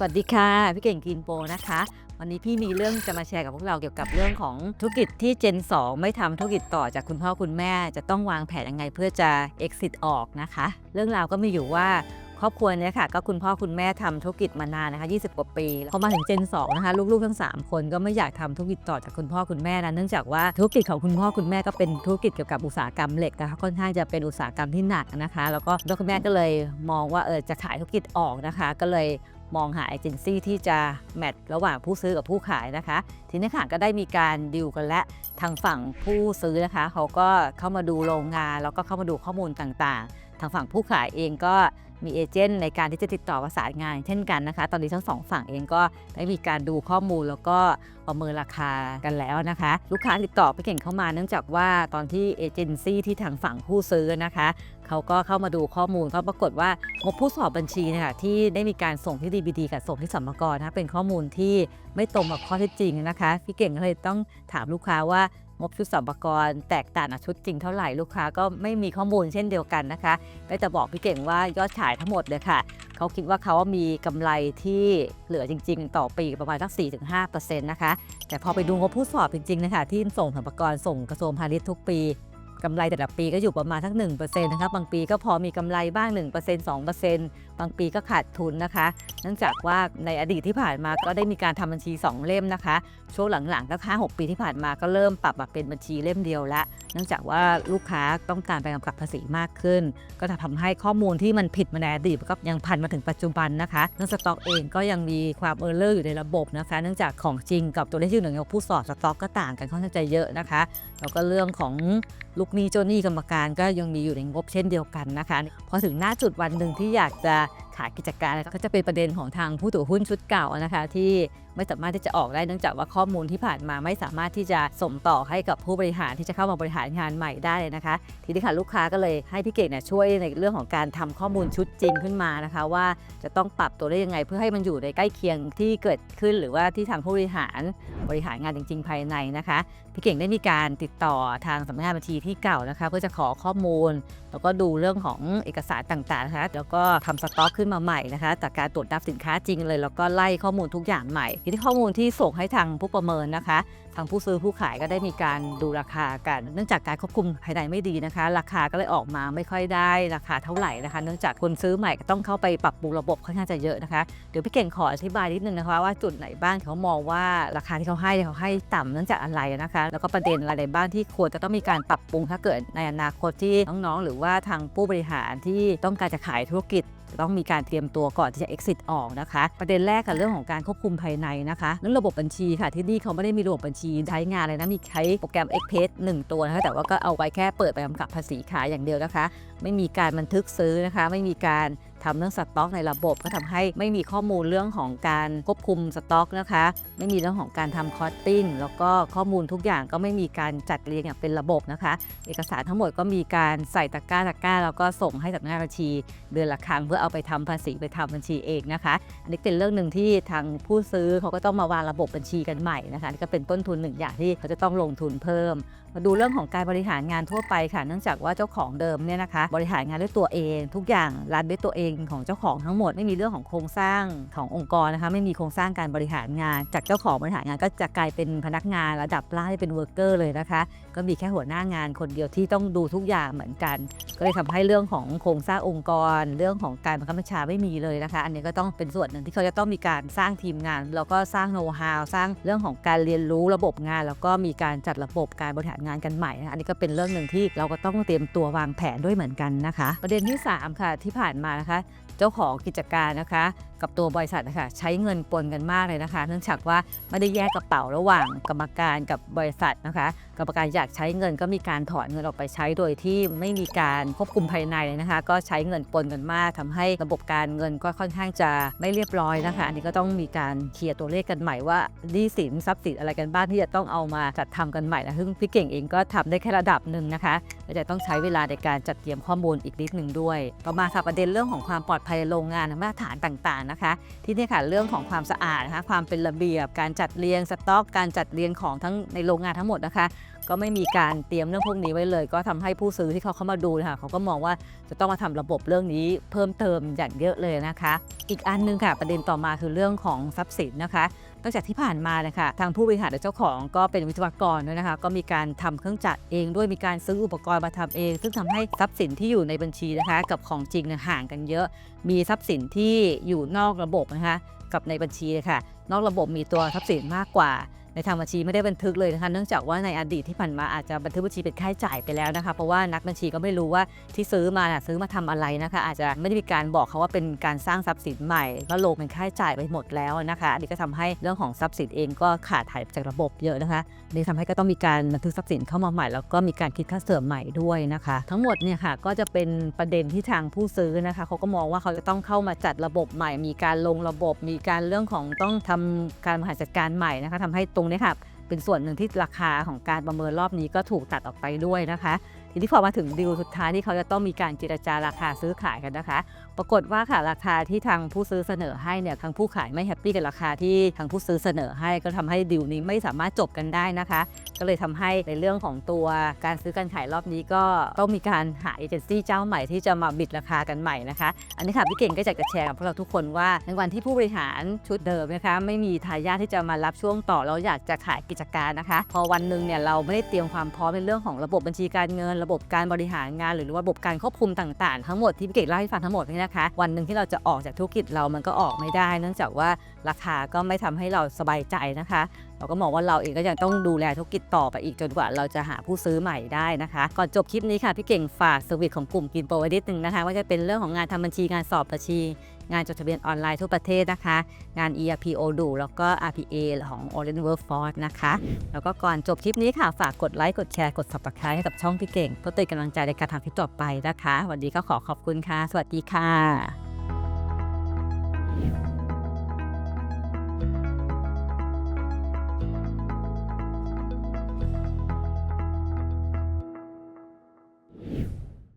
สวัสดีค่ะ พี่เก่งกินโปนะคะ วันนี้พี่มีเรื่องจะมาแชร์กับพวกเราเกี่ยวกับเรื่องของธุรกิจที่ Gen 2ไม่ทำธุรกิจต่อจากคุณพ่อคุณแม่ จะต้องวางแผนยังไงเพื่อจะ exit ออกนะคะ เรื่องราวก็มีอยู่ว่าครอบครัวเนี้ยค่ะก็คุณพ่อคุณแม่ทำธุรกิจมานานนะคะ 20 กว่าปีพอมาถึง Gen 2นะคะ ลูกๆทั้ง 3 คนก็ไม่อยากทำธุรกิจต่อจากคุณพ่อคุณแม่นะเนื่องจากว่าธุรกิจของคุณพ่อคุณแม่ก็เป็นธุรกิจเกี่ยวกับอุตสาหกรรมเหล็กนะคะค่อนข้างจะเป็นอุตสาหกรรมที่หนักนะคะ แล้วก็คุณพ่อคุณแม่ก็เลยมองว่าเออจะขายธุรกิจออกนะคะ ก็เลย มองหาเอเจนซี่ที่จะแมทระหว่างผู้ซื้อกับผู้ขายนะคะ ทีนี้ค่ะก็ได้มีการดิวกันและทางฝั่งผู้ซื้อนะคะเขาก็เข้ามาดูโรงงาน แล้วก็เข้ามาดูข้อมูลต่างๆ ทางฝั่งผู้ขายเองก็ มีเอเจนต์ในการที่จะติดต่อประสานงาน เช่นกันนะคะ ตอนนี้ทั้งสองฝั่งเองก็ได้มีการดูข้อมูลแล้วก็ประเมินราคากันแล้วนะคะ ลูกค้าติดต่อไปเก่งเข้ามาเนื่องจากว่าตอนที่เอเจนซี่ที่ทางฝั่งผู้ซื้อนะคะเขาก็เข้ามาดูข้อมูลก็ปรากฏว่างบผู้สอบบัญชีนยคะที่ได้มีการส่งที่ DBD กับส่งที่สัมภาระนะเป็นข้อมูลที่ไม่ตรงกับข้อเท็จจริงนะคะพี่เก่งก็เลยต้องถามลูกค้าว่างบชุดสัมภาระแตกต่างชุดจริงเท่าไหร่ลูกค้าก็ไม่มีข้อมูลเช่นเดียวกันนะคะได้แต่บอกพี่เก่งว่ายอดขายทั้งหมดเลยค่ะ เขาคิดว่าเขามีกำไรที่เหลือจริง ๆ ต่อปีประมาณสัก 4-5%นะคะ แต่พอไปดูงบผู้สอบจริงๆนะคะที่ส่งสัมภารส่งกระทรวงพาณิชย์ทุกปี กำไรแต่ละปีก็อยู่ประมาณสัก1%นะคะบางปีก็พอมีกำไรบ้าง 1% 2%บางปีก็ขาดทุนนะคะ เนื่องจากว่าในอดีตที่ผ่านมาก็ได้มีการทำบัญชี 2 เล่มนะคะ ช่วงหลังๆก็ค่า6ปีที่ผ่านมาก็เริ่มปรับมาเป็นบัญชีเล่มเดียวละ เนื่องจากว่าลูกค้าต้องการไปกำกับภาษีมากขึ้น ก็จะทำให้ข้อมูลที่มันผิดมาในอดีตก็ยังพันมาถึงปัจจุบันนะคะเรื่องสต็อกเองก็ยังมีความเออร์เลอร์อยู่ในระบบนะคะ เนื่องจากของจริงกับตัวเลขที่หนึ่งของผู้สอบสต็อกก็ต่างกันค่อนข้างจะเยอะนะคะแล้วก็เรื่องของลูกหนี้เจ้าหนี้กรรมการก็ยังมีอยู่ในงบเช่นเดียวกันนะคะ พอถึงหน้าจุดวันหนึ่งที่อยากจะ ขายกิจการก็จะเป็นประเด็นของทางผู้ถือหุ้นชุดเก่านะคะที่ไม่สามารถที่จะออกได้เนื่องจากว่าข้อมูลที่ผ่านมาไม่สามารถที่จะส่งต่อให้กับผู้บริหารที่จะเข้ามาบริหารงานใหม่ได้เลยนะคะ ทีนี้ค่ะลูกค้าก็เลยให้พี่เก่งเนี่ยช่วยในเรื่องของการทำข้อมูลชุดจริงขึ้นมานะคะ ว่าจะต้องปรับตัวได้ยังไง เพื่อให้มันอยู่ในใกล้เคียงที่เกิดขึ้น หรือว่าที่ทางผู้บริหารบริหารงานจริง ๆ ภายในนะคะพี่เก่งได้มีการติดต่อทางสำนักงานบัญชีที่เก่านะคะ เพื่อจะขอข้อมูลแล้วก็ดูเรื่องของเอกสารต่างๆนะคะแล้วก็ทำสต็อกขึ้นมาใหม่นะคะจากการตรวจนับสินค้าจริงเลย แล้วก็ไล่ข้อมูลทุกอย่างใหม่ที่ข้อมูลที่ส่งให้ทางผู้ประเมินนะคะทางผู้ซื้อผู้ขายก็ได้มีการดูราคากัน เนื่องจากการควบคุมภายในไม่ดีนะคะ ราคาก็เลยออกมาไม่ค่อยได้ราคาเท่าไหร่นะคะ เนื่องจากคนซื้อใหม่ก็ต้องเข้าไปปรับปรุงระบบค่อนข้างจะเยอะนะคะเดี๋ยวพี่เก่งขออธิบายนิดนึงนะคะว่าจุดไหนบ้างเขามองว่าราคาที่เขาให้เขาให้ต่ำเนื่องจากอะไรนะคะ แล้วก็ประเด็นอะไรบ้างที่ควรจะต้องมีการปรับปรุงถ้าเกิดในอนาคตที่น้องๆ หรือว่าทางผู้บริหารที่ต้องการจะขายธุรกิจ ต้องมีการเตรียมตัวก่อนที่จะ exit ออกนะคะ ประเด็นแรกค่ะเรื่องของการควบคุมภายในนะคะเรื่องระบบบัญชีค่ะที่นี่เขาไม่ได้มีระบบบัญชีใช้งานเลยนะมีใช้โปรแกรม e x p a s 1 ตัวนะคะแต่ว่าก็เอาไว้แค่เปิดไปกำกับภาษีขายอย่างเดียวนะคะ ไม่มีการบันทึกซื้อนะคะ ไม่มีการทำเรื่องสต็อกในระบบก็ทำให้ไม่มีข้อมูลเรื่องของการควบคุมสต็อกนะคะ ไม่มีเรื่องของการทำคอสติ้งแล้วก็ข้อมูลทุกอย่างก็ไม่มีการจัดเรียงอย่างเป็นระบบนะคะ เอกสารทั้งหมดก็มีการใส่ตะกร้าตะกร้าแล้วก็ส่งให้สำนักงานบัญชี เดือนละครั้งเพื่อเอาไปทำภาษีไปทำบัญชีเองนะคะ อันนี้เป็นเรื่องหนึ่งที่ทางผู้ซื้อเขาก็ต้องมาวางระบบบัญชีกันใหม่นะคะนี่ก็เป็นต้นทุนหนึ่งอย่างที่เขาจะต้องลงทุนเพิ่ม มาดูเรื่องของการบริหารงานทั่วไปค่ะ เนื่องจากว่าเจ้าของเดิมเนี่ยนะคะ บริหารงานด้วยตัวเอง ทุกอย่างรันด้วยตัวเองของเจ้าของทั้งหมด ไม่มีเรื่องของโครงสร้างขององค์กรนะคะไม่มีโครงสร้างการบริหารงาน จากเจ้าของบริหารงานก็จะกลายเป็นพนักงานระดับล่างที่เป็นเวิร์กเกอร์เลยนะคะก็มีแค่หัวหน้างานคนเดียวที่ต้องดูทุกอย่างเหมือนกัน ก็เลยทำให้เรื่องของโครงสร้างองค์กร เรื่องของการบังคับบัญชาไม่มีเลยนะคะ อันนี้ก็ต้องเป็นส่วนหนึ่งที่เขาจะต้องมีการสร้างทีมงานแล้วก็สร้างโน้ตฮาวสร้างเรื่องของการเรียนรู้ระบบงาน แล้วก็มีการจัดระบบการบริหารงานกันใหม่นะะอันนี้ก็เป็นเรื่องหนึ่งที่เราก็ต้องเตรียมตัววางแผนด้วยเหมือนกันนะคะ ประเด็นที่ 3 ค่ะที่ผ่านมานะคะ เจ้าของกิจการนะคะ กับตัวบริษัทนะคะใช้เงินปนกันมากเลยนะคะ เนื่องจากว่าไม่ได้แยกกระเป๋าระหว่างกรรมการกับบริษัทนะคะ กรรมการอยากใช้เงินก็มีการถอนเงินออกไปใช้โดยที่ไม่มีการควบคุมภายในเลยนะคะ ก็ใช้เงินปนกันมากทำให้ระบบการเงินก็ค่อนข้างจะไม่เรียบร้อยนะคะ อันนี้ก็ต้องมีการเคลียร์ตัวเลขกันใหม่ว่าหนี้สินทรัพย์สินอะไรกันบ้างที่จะต้องเอามาจัดทำกันใหม่นะซึ่งพี่เก่งเองก็ทำได้แค่ระดับหนึ่งนะคะและจะต้องใช้เวลาในการจัดเตรียมข้อมูลอีกนิดหนึ่งด้วย ต่อมาค่ะประเด็นเรื่องของความปลอดภายโรงงานมาตรฐานต่างๆนะคะ ที่นี่ค่ะเรื่องของความสะอาดนะคะความเป็นระเบียบ การจัดเรียงสต็อก การจัดเรียงของทั้งในโรงงานทั้งหมดนะคะ ก็ไม่มีการเตรียมเรื่องพวกนี้ไว้เลย ก็ทำให้ผู้ซื้อที่เขาเข้ามาดูนะคะเขาก็มองว่าจะต้องมาทำระบบเรื่องนี้เพิ่มเติมอย่างเยอะเลยนะคะ อีกอันหนึงค่ะประเด็นต่อมาคือเรื่องของทรัพย์สินนะคะ ตั้งจากที่ผ่านมาเลยค่ะทางผู้บริหารและเจ้าของก็เป็นวิศวกรด้วยนะคะ ก็มีการทำเครื่องจักรเองด้วยมีการซื้ออุปกรณ์มาทำเอง ซึ่งทำให้ทรัพย์สินที่อยู่ในบัญชีนะคะ กับของจริงห่างกันเยอะ มีทรัพย์สินที่อยู่นอกระบบนะคะกับในบัญชีค่ะนอกระบบมีตัวทรัพย์สินมากกว่า ในทางบัญชีไม่ได้บันทึกเลยนะคะเนื่องจากว่าในอดีตที่ผ่านมาอาจจะบันทึกบัญชีเป็นค่าใช้จ่ายไปแล้วนะคะเพราะว่านักบัญชีก็ไม่รู้ว่าที่ซื้อมานะซื้อมาทำอะไรนะคะ อาจจะไม่ได้มีการบอกเขาว่าเป็นการสร้างทรัพย์สินใหม่แล้วลงเป็นค่าใช้จ่ายไปหมดแล้วนะคะอันนี้ก็ทำให้เรื่องของทรัพย์สินเองก็ขาดหายจากระบบเยอะนะคะนี่ทำให้ก็ต้องมีการบันทึกทรัพย์สินเข้ามาใหม่ แล้วก็มีการคิดค่าเสื่อมใหม่ด้วยนะคะ ทั้งหมดเนี่ยค่ะก็จะเป็นประเด็นที่ทางผู้ซื้อนะคะเขาก็มองว่าเขาจะต้องเข้ามาจัดระบบใหม่ มีการลงระบบ มีการเรื่องของต้องทำการบริหารจัดการใหม่นะคะทำให้ตรงนี้ค่ะเป็นส่วนหนึ่งที่ราคาของการประเมินรอบนี้ก็ถูกตัดออกไปด้วยนะคะ ทีนี้พอมาถึงดีลสุดท้ายที่เขาจะต้องมีการเจรจาราคาซื้อขายกันนะคะ ปรากฏว่าค่ะราคาที่ทางผู้ซื้อเสนอให้เนี่ยทางผู้ขายไม่แฮปปี้กับราคาที่ทางผู้ซื้อเสนอให้ก็ทำให้ดีลนี้ไม่สามารถจบกันได้นะคะ ก็เลยทำให้ในเรื่องของตัวการซื้อการขายรอบนี้ก็ต้องมีการหาเอเจนซี่เจ้าใหม่ที่จะมาบิดราคากันใหม่นะคะ อันนี้ค่ะพี่เก่งก็อยากจะแชร์กับพวกเราทุกคนว่าในวันที่ผู้บริหารชุดเดิมนะคะไม่มีทายาทที่จะมารับช่วงต่อเราอยากจะขายกิจการนะคะ พอวันหนึ่งเนี่ยเราไม่ได้เตรียมความพร้อมในเรื่องของระบบบัญชีการเงินระบบการบริหารงาน หรือระบบการควบคุมต่างๆ ทั้งหมดที่พี่เก่งเล่าให้ฟังทั้งหมดนี่นะคะ วันหนึ่งที่เราจะออกจากธุรกิจเรามันก็ออกไม่ได้ เนื่องจากว่าราคาก็ไม่ทำให้เราสบายใจนะคะ เราก็มองว่าเราเองก็ยังต้องดูแลธุรกิจต่อไปอีกจนกว่าเราจะหาผู้ซื้อใหม่ได้นะคะ ก่อนจบคลิปนี้ค่ะพี่เก่งฝากเซอร์วิสของกลุ่มกินโปรไว้นิดนึงนะคะว่าจะเป็นเรื่องของงานทำบัญชีงานสอบบัญชี งานจดทะเบียนออนไลน์ทั่วประเทศนะคะ งาน E R P O ดูแล้วก็ RPA ของ Orange Workforce นะคะ แล้วก็ก่อนจบคลิปนี้ค่ะ ฝากกดไลค์ กดแชร์ กด subscribe ให้กับช่องพี่เก่ง เพื่อเป็นกำลังใจในการทำคลิปต่อไปนะคะ วันนี้ก็ขอขอบคุณค่ะ สวัสดีค่ะ